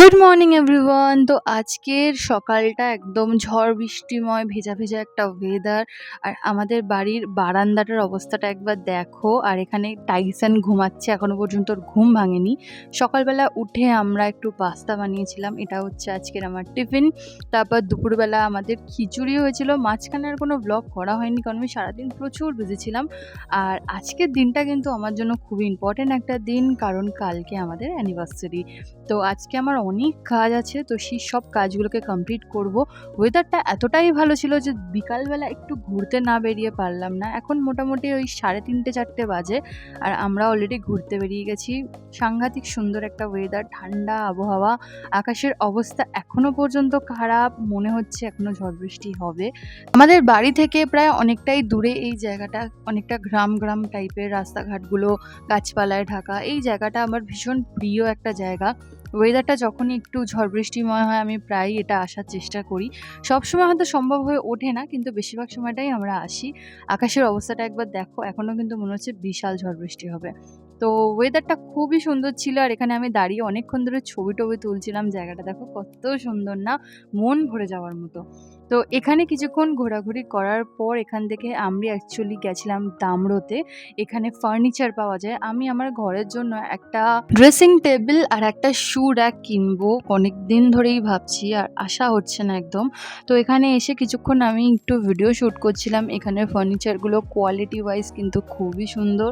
Good morning everyone তো আজকের সকালটা একদম ঝড় বৃষ্টিময়, ভেজা ভেজা একটা ওয়েদার আর আমাদের বাড়ির বারান্দাটার অবস্থাটা একবার দেখো। আর এখানে টাইসান ঘুমাচ্ছে এখনও পর্যন্ত ওর ঘুম ভাঙেনি। সকালবেলা উঠে আমরা একটু পাস্তা বানিয়েছিলাম। এটা হচ্ছে আজকের আমার টিফিন তারপর দুপুরবেলা আমাদের খিচুড়ি হয়েছিল। মাঝখানে আর কোনো ব্লগ করা হয়নি, কারণ আমি সারাদিন প্রচুর বিজি ছিলাম। আর আজকের দিনটা কিন্তু আমার জন্য খুবই ইম্পর্টেন্ট একটা দিন, কারণ কালকে আমাদের অ্যানিভার্সারি তো আজকে আমার অনেক কাজ আছে, তো সেই সব কাজগুলোকে কমপ্লিট করব। ওয়েদারটা এতটাই ভালো ছিল যে বিকালবেলা একটু ঘুরতে না বেরিয়ে পারলাম না। এখন মোটামুটি ওই সাড়ে তিনটে, চারটে বাজে আর আমরা অলরেডি ঘুরতে বেরিয়ে গেছি। সাংঘাতিক সুন্দর একটা ওয়েদার ঠান্ডা আবহাওয়া, আকাশের অবস্থা এখনও পর্যন্ত খারাপ, মনে হচ্ছে এখনও ঝড় বৃষ্টি হবে। আমাদের বাড়ি থেকে প্রায় অনেকটাই দূরে এই জায়গাটা, অনেকটা গ্রাম গ্রাম টাইপের রাস্তাঘাটগুলো, গাছপালায় ঢাকা, এই জায়গাটা আমার ভীষণ প্রিয় একটা জায়গা। ওয়েদারটা যখনই একটু ঝড় বৃষ্টিময় হয়, আমি প্রায়ই এটা আসার চেষ্টা করি। সব সময় হয়তো সম্ভব হয়ে ওঠে না, কিন্তু বেশিরভাগ সময়টাই আমরা আসি। আকাশের অবস্থাটা একবার দেখো, এখনও কিন্তু মনে হচ্ছে বিশাল ঝড় বৃষ্টি হবে। তো ওয়েদারটা খুবই সুন্দর ছিল, আর এখানে আমি দাঁড়িয়ে অনেকক্ষণ ধরে ছবি টবি তুলছিলাম জায়গাটা। দেখো কত সুন্দর না, মন ভরে যাওয়ার মতো। তো এখানে কিছুক্ষণ ঘোরাঘুরি করার পর এখান থেকে আমি অ্যাকচুয়ালি গেছিলাম দামড়োতে। এখানে ফার্নিচার পাওয়া যায়। আমি আমার ঘরের জন্য একটা ড্রেসিং টেবিল আর একটা শু র্যাক কিনবো। অনেক দিন ধরেই ভাবছি আর আশা হচ্ছে না একদম। তো এখানে এসে কিছুক্ষণ আমি একটু ভিডিও শ্যুট করছিলাম। এখানের ফার্নিচারগুলো কোয়ালিটি ওয়াইজ কিন্তু খুবই সুন্দর।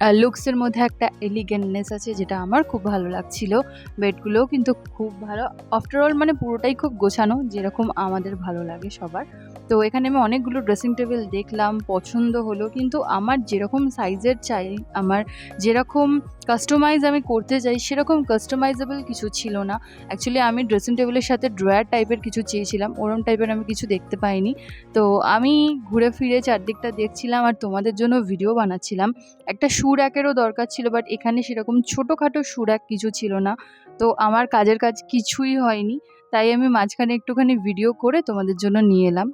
আর লুকসের মধ্যে একটা এলিগেন্টনেস আছে যেটা আমার খুব ভালো লাগছিল। বেডগুলোও কিন্তু খুব ভালো। আফটারঅল মানে পুরোটাই খুব গোছানো, যেরকম আমাদের ভালো লাগে। সবার। তো এখানে আমি অনেকগুলো ড্রেসিং টেবিল দেখলাম, পছন্দ হলো। কিন্তু আমার যেরকম সাইজের চাই, আমার যেরকম কাস্টমাইজ আমি করতে চাই, সেরকম কাস্টমাইজেবল কিছু ছিল না। অ্যাকচুয়ালি আমি ড্রেসিং টেবিলের সাথে ড্রয়ার টাইপের কিছু চেয়েছিলাম, ওরম টাইপের আমি কিছু দেখতে পাইনি। তো আমি ঘুরে ফিরে চারদিকটা দেখছিলাম আর তোমাদের জন্য ভিডিও বানাচ্ছিলাম। একটা শু র্যাকেরও দরকার ছিল বাট এখানে সেরকম ছোটোখাটো শু র্যাক কিছু ছিল না। তো আমার কাজের কাজ কিছুই হয়নি, তাই আমি মাঝখানে একটুখানি ভিডিও করে তোমাদের জন্য নিয়ে এলাম।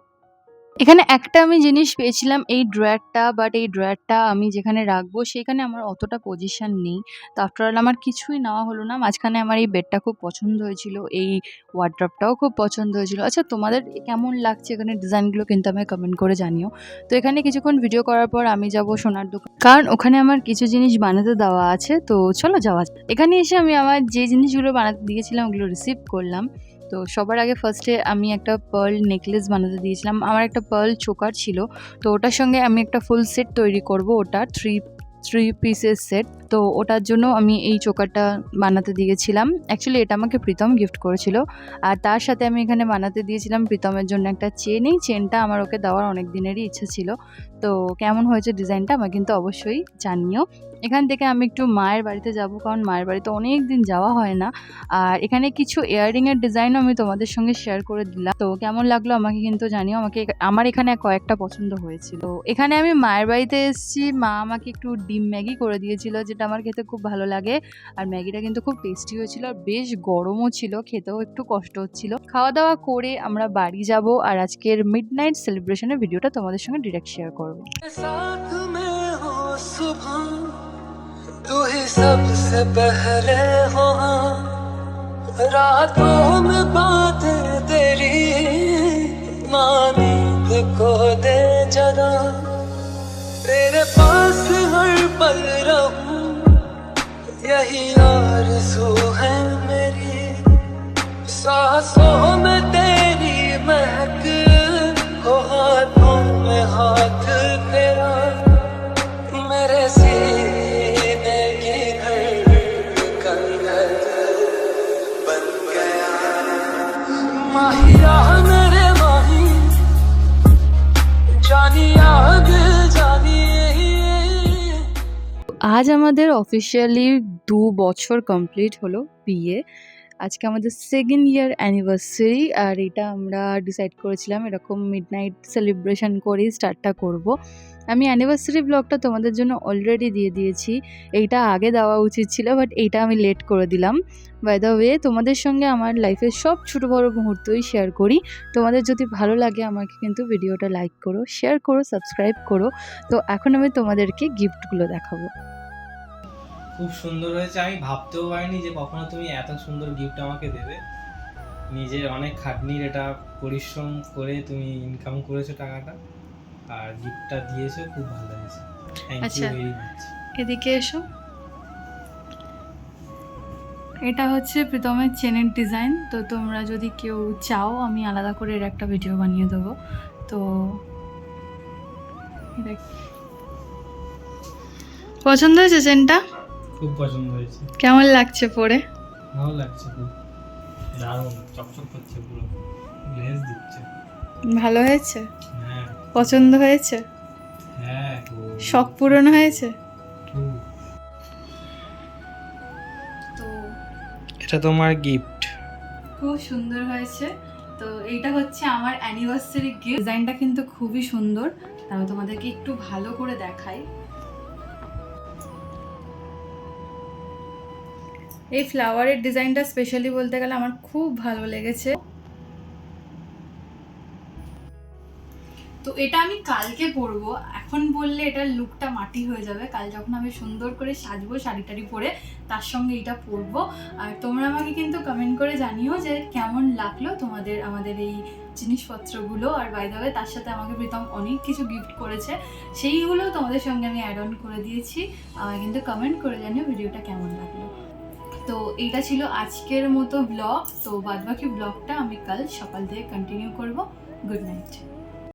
এখানে একটা আমি জিনিস পেয়েছিলাম, এই ড্রয়ারটা বাট এই ড্রয়ারটা আমি যেখানে রাখব, সেখানে আমার অতটা পজিশন নেই। তো আফটার অল আমার কিছুই নেওয়া হলো না। মাঝখানে আমার এই বেডটা খুব পছন্দ হয়েছিল, এই ওয়ার্ড্রপটাও খুব পছন্দ হয়েছিল। আচ্ছা তোমাদের কেমন লাগছে এখানে ডিজাইনগুলো কিন্তু আমায় কমেন্ট করে জানিও। তো এখানে কিছুক্ষণ ভিডিও করার পর আমি যাব সোনার দোকান, কারণ ওখানে আমার কিছু জিনিস বানাতে দেওয়া আছে। তো চলো যাওয়া। এখানে এসে আমি আমার যে জিনিসগুলো বানাতে দিয়েছিলাম, ওগুলো রিসিভ করলাম। তো সবার আগে ফার্স্টে আমি একটা পার্ল নেকলেস বানাতে দিয়েছিলাম। আমার একটা পার্ল চোকার ছিল। তো ওটার সঙ্গে আমি একটা ফুল সেট তৈরি করব ওটা থ্রি থ্রি পিসের সেট তো ওটার জন্য আমি এই চোকারটা বানাতে দিয়েছিলাম। অ্যাকচুয়ালি এটা আমাকে প্রীতম গিফট করেছিল। আর তার সাথে আমি এখানে বানাতে দিয়েছিলাম প্রীতমের জন্য একটা চেন এই চেনটা আমার ওকে দেওয়ার অনেক দিনেরই ইচ্ছা ছিল। তো কেমন হয়েছে ডিজাইনটা আমাকে কিন্তু অবশ্যই জানিও। এখান থেকে আমি একটু মায়ের বাড়িতে যাব, কারণ মায়ের বাড়িতে অনেক দিন যাওয়া হয় না। আর এখানে কিছু ইয়াররিংয়ের ডিজাইনও আমি তোমাদের সঙ্গে শেয়ার করে দিলাম। তো কেমন লাগল আমাকে কিন্তু জানিও। আমাকে আমার এখানে কয়েকটা পছন্দ হয়েছিল। এখানে আমি মায়ের বাড়িতে এসেছি। মা আমাকে একটু ডিম ম্যাগি করে দিয়েছিল যেটা আমার খেতে খুব ভালো লাগে আর ম্যাগিটা কিন্তু খুব টেস্টি হয়েছিল আর বেশ গরমও ছিল খেতেও একটু কষ্ট হচ্ছিল খাওয়া দাওয়া করে আমরা বাড়ি যাব আর আজকের মিড নাইট সেলিব্রেশনের ভিডিওটা তোমাদের সঙ্গে ডিরেক্ট শেয়ার করবো साथ में हो सुबह तू ही सबसे पहले हो हाँ। रातों में बातें तेरी मानीत को दे पल रहूँ यही आरज़ू है मेरी। सांसों में तेरी महक, हो हाथों में हाथ तेरा। मेरे सीने की धड़कन बन गया। माहिया मेरे माही, जानी याद আজ আমাদের অফিসিয়ালি দু বছর কমপ্লিট হলো বিয়ে। আজকে আমাদের সেকেন্ড ইয়ার অ্যানিভার্সারি আর এটা আমরা ডিসাইড করেছিলাম এরকম মিড নাইট সেলিব্রেশন করেই স্টার্টটা করব। আমি অ্যানিভার্সারি ব্লগটা তোমাদের জন্য অলরেডি দিয়ে দিয়েছি। এইটা আগে দেওয়া উচিত ছিল বাট এইটা আমি লেট করে দিলাম। বাই দ্য ওয়ে তোমাদের সঙ্গে আমার লাইফের সব ছোটো বড়ো মুহূর্তই শেয়ার করি। তোমাদের যদি ভালো লাগে আমাকে কিন্তু ভিডিওটা লাইক করো শেয়ার করো সাবস্ক্রাইব করো। তো এখন আমি তোমাদেরকে গিফটগুলো দেখাবো। খুব সুন্দর হয়েছে। আমি ভাবতেও পারিনি যে কখনো তুমি এত সুন্দর গিফট আমাকে দেবে। নিজের অনেক খাটনির এটা পরিশ্রম করে তুমি ইনকাম করেছ টাকাটা। আর গিফটটা দিয়েছ খুব ভালো হয়েছে। থ্যাংক ইউ আচ্ছা। ভেরি মাচ এদিকে এসো। এটা হচ্ছে প্রীতমের চেনের ডিজাইন তো তোমরা যদি কেউ চাও আমি আলাদা করে এর একটা ভিডিও বানিয়ে দেবো। তো পছন্দ হয়েছে চেনটা? খুব পছন্দ হয়েছে। কেমন লাগছে পরে? ভালো লাগছে খুব। দারুণ চকচক করছে পুরো। দিচ্ছে। ভালো হয়েছে? হ্যাঁ। পছন্দ হয়েছে? হ্যাঁ শখ পূরণ হয়েছে? তো এটা তোমার গিফট খুব সুন্দর হয়েছে। তো এইটা হচ্ছে আমার অ্যানিভার্সারি গিফট ডিজাইনটা কিন্তু খুবই সুন্দর। তাহলে তোমাদেরকে একটু ভালো করে দেখাই। এই ফ্লাওয়ারের ডিজাইনটা স্পেশালি বলতে গেলে আমার খুব ভালো লেগেছে। তো এটা আমি কালকে পরবো। এখন বললে এটার লুকটা মাটি হয়ে যাবে। কাল যখন আমি সুন্দর করে সাজবো শাড়ি টাড়ি পরে, তার সঙ্গে এটা পরবো। আর তোমরা আমাকে কিন্তু কমেন্ট করে জানিও যে কেমন লাগল তোমাদের, আমাদের এই জিনিসপত্রগুলো। আর বাই দ্য তার সাথে আমাকে প্রীতম অনেক কিছু গিফট করেছে। সেইগুলো তোমাদের সঙ্গে আমি অ্যাড অন করে দিয়েছি। আমায় কিন্তু কমেন্ট করে জানিও ভিডিওটা কেমন লাগল। তো এইটা ছিল আজকের মতো ব্লগ তো বাদবাকি ব্লগটা আমি কাল সকাল থেকে কন্টিনিউ করব। Good night